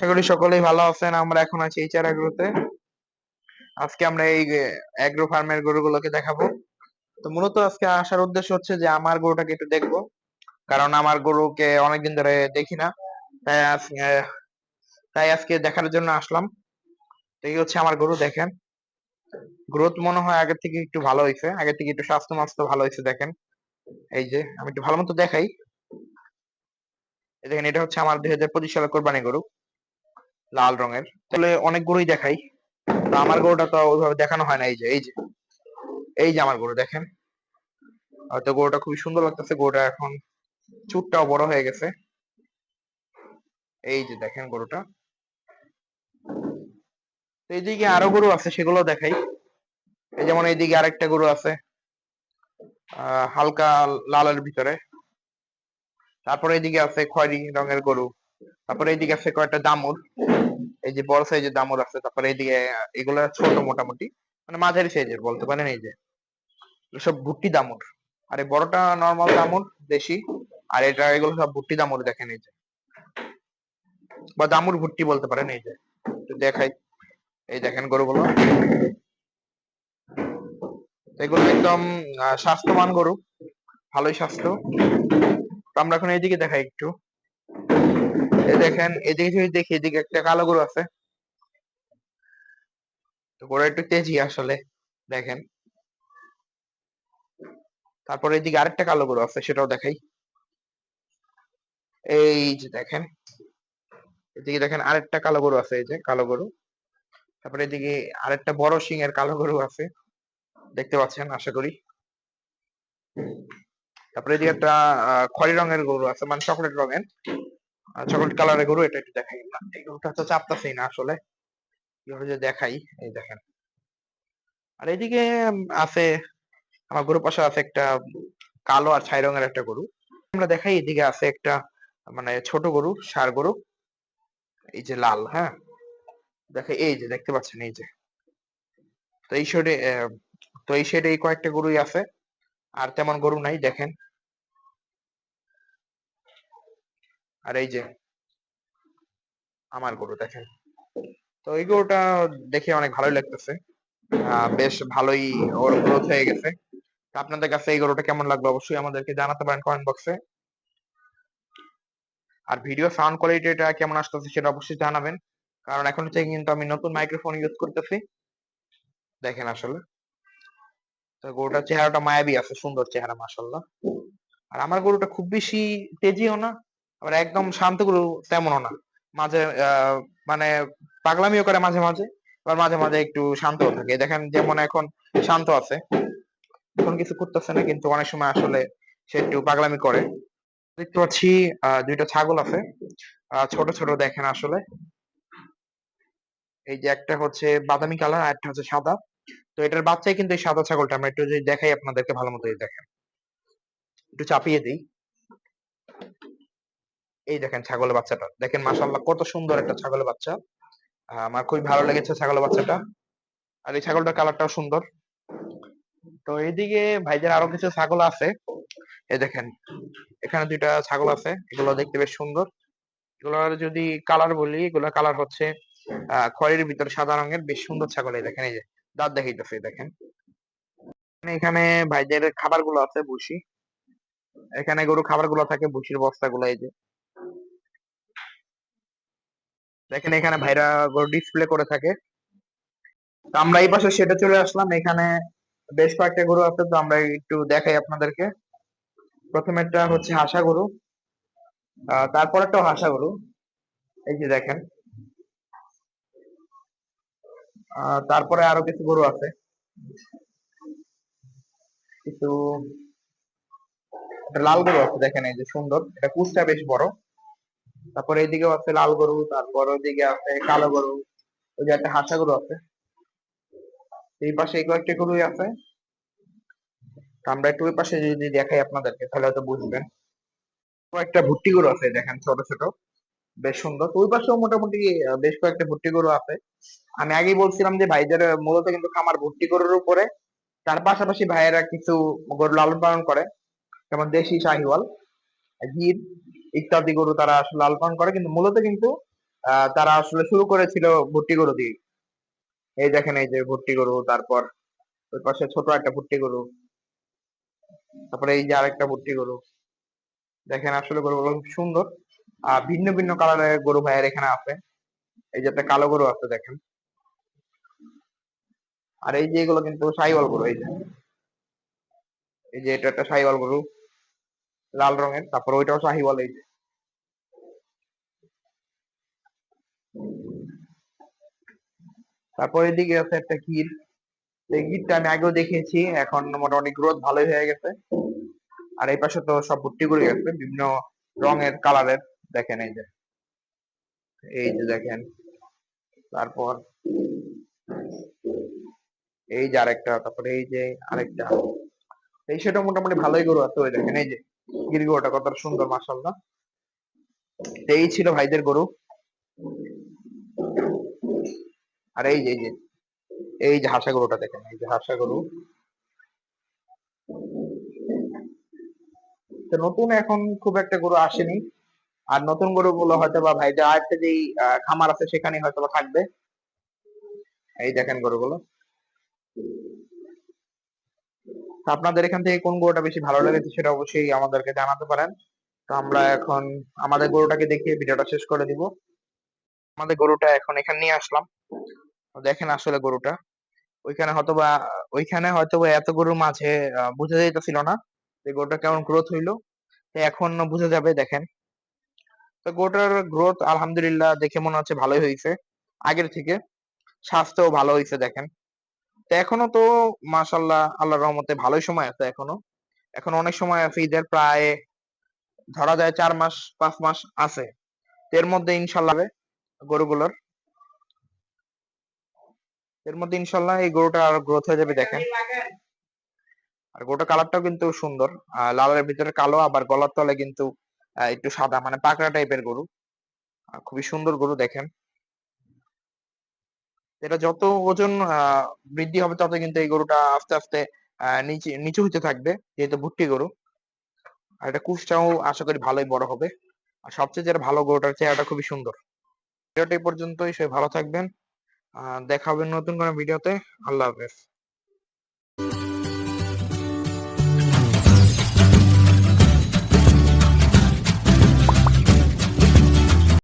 আশা করি সকলেই ভালো আছেন। আমরা এখন আছি এইচআর এগ্রোতে আজকে আমরা এই অ্যাগ্রো ফার্মের গরুগুলোকে দেখাবো। তো মূলত আজকে আসার উদ্দেশ্য হচ্ছে যে আমার গরুটাকে একটু দেখব। কারণ আমার গরুকে অনেকদিন ধরে দেখি না। তাই তাই আজকে দেখার জন্য আসলাম। তো এই হচ্ছে আমার গরু, দেখেন। গ্রোথ মনে হয় আগের থেকে একটু ভালো হয়েছে আগের থেকে একটু স্বাস্থ্য মাস্ত ভালো হয়েছে দেখেন। এই যে, আমি একটু ভালো মতো দেখাই। দেখেন, এটা হচ্ছে আমার দুই হাজার পঁচিশ সালের কোরবানি গরু। লাল রঙের। তাহলে অনেক গরুই দেখাই। তো আমার গরুটা তো ওইভাবে দেখানো হয় না, এই যে এই যে। এই যে আমার গরু, দেখেন। হয়তো গরুটা খুবই সুন্দর লাগতেছে, গরুটা এখন চুটটাও বড় হয়ে গেছে। এই যে, দেখেন গরুটা। তো এইদিকে আরও গরু আছে, সেগুলো দেখাই। এই যেমন এইদিকে আরেকটা গরু আছে হালকা লালের ভিতরে। তারপরে এইদিকে আছে খয়েরি রঙের গরু। তারপরে এইদিকে আছে কয়েকটা দামুর এই যে বড় সাইজের দামুর আছে, তারপরে এইদিকে, এগুলো ছোট মোটামুটি মানে মাঝারি সাইজের বলতে পারেন এই যে। সব ভুট্টি দামুর আর এই বড়টা নর্মাল দামুর দেশি। আর এটা, এগুলো সব ভুট্টি দামুর দেখেন এই যে। বা দামুর ভুট্টি বলতে পারেন এই যে। দেখাই। এই দেখেন গরুগুলো। এগুলো একদম স্বাস্থ্যবান গরু। ভালোই স্বাস্থ্য। তো আমরা এখন এইদিকে দেখাই একটু। এই দেখেন, এদিকে যদি দেখি, এদিকে একটা কালো গরু আছে। তো গরু একটু তেজি আসলে, দেখেন। তারপরে এদিকে আরেকটা কালো গরু আছে, সেটাও দেখাই। এই যে দেখেন, এদিকে দেখেন আরেকটা কালো গরু আছে, এই যে কালো গরু। তারপরে এদিকে আরেকটা বড় সিং এর কালো গরু আছে, দেখতে পাচ্ছেন, আশা করি। তারপরে এদিকে একটা খয়েরি রঙের গরু আছে মানে চকলেট রঙের। চকলেট কালারের গরু, এটা একটু দেখাই। না, এই গরুটা তো চাপতাছেই না আসলে। কীভাবে যে দেখাই, এই দেখেন। আর এদিকে আছে, আমার গরুর পাশে আছে একটা কালো আর ছাই রঙের একটা গরু। আমরা দেখাই, এদিকে আছে একটা মানে ছোট গরু, ষাঁড় গরু। এই যে লাল হ্যাঁ? দেখে, এই যে, দেখতে পাচ্ছেন, এই যে। তো এই সাইডে তো এই সাইডে এই কয়েকটা গরুই আছে। আর তেমন গরু নাই, দেখেন। আর এই যে আমার গরু দেখেন। তো এই গরুটা দেখে অনেক ভালোই লাগতেছে। বেশ ভালোই ওর গ্রোথ হয়ে গেছে। আপনাদের কাছে এই গরুটা কেমন লাগল অবশ্যই আমাদেরকে জানাতে পারেন কমেন্ট বক্সে আর ভিডিও সাউন্ড কোয়ালিটিটা কেমন আসতেছে সেটা অবশ্যই জানাবেন। কারণ এখন থেকে কিন্তু আমি নতুন মাইক্রোফোন ইউজ করতেছি। দেখেন আসলে। তো গরুটার চেহারাটা মায়াবী আছে, সুন্দর চেহারা মাশাল্লাহ আর আমার গরুটা খুব বেশি তেজিও না। আবার একদম শান্ত গরু তেমনও না। মাঝে মানে পাগলামিও করে মাঝে মাঝে, আবার মাঝে মাঝে একটু শান্তও থাকে। দেখেন যেমন এখন শান্ত আছে, এখন কিছু করতেছে না, কিন্তু অনেক সময় আসলে সে একটু পাগলামি করে। দেখতে পাচ্ছি দুইটা ছাগল আছে। ছোট ছোট দেখেন আসলে। এই যে একটা হচ্ছে বাদামি কালার, আর একটা হচ্ছে সাদা। তো এটার বাচ্চাই কিন্তু এই সাদা ছাগলটা। আমরা একটু যদি দেখাই আপনাদেরকে ভালো মতো দেখেন। একটু চাপিয়ে দিই। এই দেখেন ছাগলের বাচ্চাটা। দেখেন মাশাআল্লাহ কত সুন্দর একটা ছাগলের বাচ্চা। আমার খুবই ভালো লেগেছে ছাগলের বাচ্চাটা। আর এই ছাগলটার কালারটাও সুন্দর। তো এইদিকে ভাইদের আরও কিছু ছাগল আছে। এই দেখেন, এখানে দুইটা ছাগল আছে। এগুলো দেখতে বেশ সুন্দর। এগুলোর যদি কালার বলি, এগুলো কালার হচ্ছে, আহ খয়েরির ভিতরে সাদা রঙের। বেশ সুন্দর ছাগল এই দেখেন, এই যে দাঁত দেখাইতেছে দেখেন। এখানে ভাইদের খাবারগুলো আছে, ভুসি। এখানে গরু খাবারগুলো থাকে, ভুসির বস্তা গুলো এই যে। দেখেন এখানে ভাইরা ডিসপ্লে করে থাকে। তো আমরা এই পাশে সেটা চলে আসলাম। এখানে বেশ কয়েকটা গরু আছে, তো আমরা একটু দেখাই আপনাদেরকে। প্রথমে একটা হচ্ছে হাসা গরু তারপর একটা হাসা গরু। এই যে দেখেন। তারপরে আরও কিছু গরু আছে। কিছু লাল গরু আছে, দেখেন এই যে সুন্দর। এটা কুচটা বেশ বড়। তারপরে এইদিকেও আছে লাল গরু, তারপর ওইদিকে আছে কালো গরু, ওই যে একটা হাসা গরু আছে। এই পাশে কয়েকটা গরুই আছে। আমরা একটু ওই পাশে যদি দেখাই আপনাদেরকে, তাহলে হয়তো বুঝবেন। কয়েকটা ভুট্টি গরু আছে, দেখেন ছোট ছোট। বেশ সুন্দর। ওই পাশেও মোটামুটি বেশ কয়েকটা ভুট্টি গরু আছে। আমি আগেই বলছিলাম যে ভাইদের মূলত কিন্তু খামার ভুট্টি গরুর উপরে। তার পাশাপাশি ভাইয়েরা কিছু গরু লালন পালন করে। যেমন দেশি শাহিওয়াল, গির ইত্যাদি গরু তারা আসলে লালন পালন করে। কিন্তু মূলত কিন্তু তারা আসলে শুরু করেছিল ভুট্টি গরু দিয়ে। এই দেখেন এই যে ভুট্টি গরু, তারপর ওই পাশে ছোট একটা ভুট্টি গরু। তারপরে এই যে আরেকটা ভুট্টি গরু। দেখেন আসলে গরুগুলো খুব সুন্দর। আর ভিন্ন ভিন্ন কালারের গরু ভাইয়ের এখানে আছে। এই যে একটা কালো গরু আছে, দেখেন। আর এই যে এগুলো কিন্তু সাইওয়াল গরু, এই যে। এই যে এটা একটা সাইওয়াল গরু। লাল রঙের, তারপর ওইটাও শাহিওয়াল এই যে। তারপর এদিকে আছে একটা গির। এই গিরটা আমি আগেও দেখিয়েছি, এখন মোটামুটি গ্রোথ ভালোই হয়ে গেছে। আর এই পাশে তো সব ভর্তি করে গেছে বিভিন্ন রঙের কালারের, দেখেন এই যে। এই যে দেখেন। তারপর এই যে আরেকটা, তারপরে এই যে আরেকটা। এই সেটা মোটামুটি ভালোই গরু আছে, ওই দেখেন, এই যে। গির গরুটা কত সুন্দর মাসাল্লাহ এই ছিল ভাইদের গরু। আর এই যে এই যে যে হাসা গরুটা দেখেন এই যে হাসা গরু। তো নতুন এখন খুব একটা গরু আসেনি। আর নতুন গরুগুলো হয়তো বা ভাইদের আরেকটা যেই আহ, খামার আছে সেখানে হয়তো বা থাকবে। এই দেখেন গরুগুলো। আপনাদের এখান থেকে কোন গরুটা বেশি ভালো লেগেছে সেটা অবশ্যই আমাদেরকে জানাতে পারেন। তো আমরা এখন আমাদের গরুটাকে দেখিয়ে ভিডিওটা শেষ করে দিব। আমাদের গরুটা এখন এখানে নিয়ে আসলাম। দেখেন আসলে গরুটা। ওইখানে হয়তো বা ওইখানে হয়তো বা এত গরুর মাঝে বোঝা যাইতেছিল না যে গরুটা কেমন গ্রোথ হইল। এখন বোঝা যাবে দেখেন। তো গরুটার গ্রোথ আলহামদুলিল্লাহ দেখে মনে হচ্ছে ভালোই হয়েছে আগের থেকে স্বাস্থ্যও ভালো হয়েছে দেখেন। তো এখনও তো মাশাল্লাহ আল্লাহর রহমতে ভালোই সময় আছে এখনও। এখন অনেক সময় আছে, ঈদের প্রায় ধরা যায় চার মাস, পাঁচ মাস আছে। এর মধ্যে ইনশাল্লাহ গরুগুলোর। এর মধ্যে ইনশাল্লাহ এই গরুটা আর গ্রোথ হয়ে যাবে দেখেন। আর গরুটার কালারটাও কিন্তু সুন্দর। লালের ভিতরে কালো, আবার গলার তলে কিন্তু একটু সাদা মানে পাকড়া টাইপের গরু। খুবই সুন্দর গরু দেখেন। এটা যত ওজন বৃদ্ধি হবে তত কিন্তু এই গরুটা আস্তে আস্তে নিচে, নিচু হতে থাকবে, যেহেতু ভুট্টি গরু। আর এটা কুচটাও আশা করি ভালোই বড় হবে। আর সবচেয়ে যেটা ভালো গরুটার চেহারাটা খুবই সুন্দর। ভিডিওটা এই পর্যন্তই, সবাই ভালো থাকবেন। দেখা হবে নতুন কোনো ভিডিওতে। আল্লাহ হাফেজ।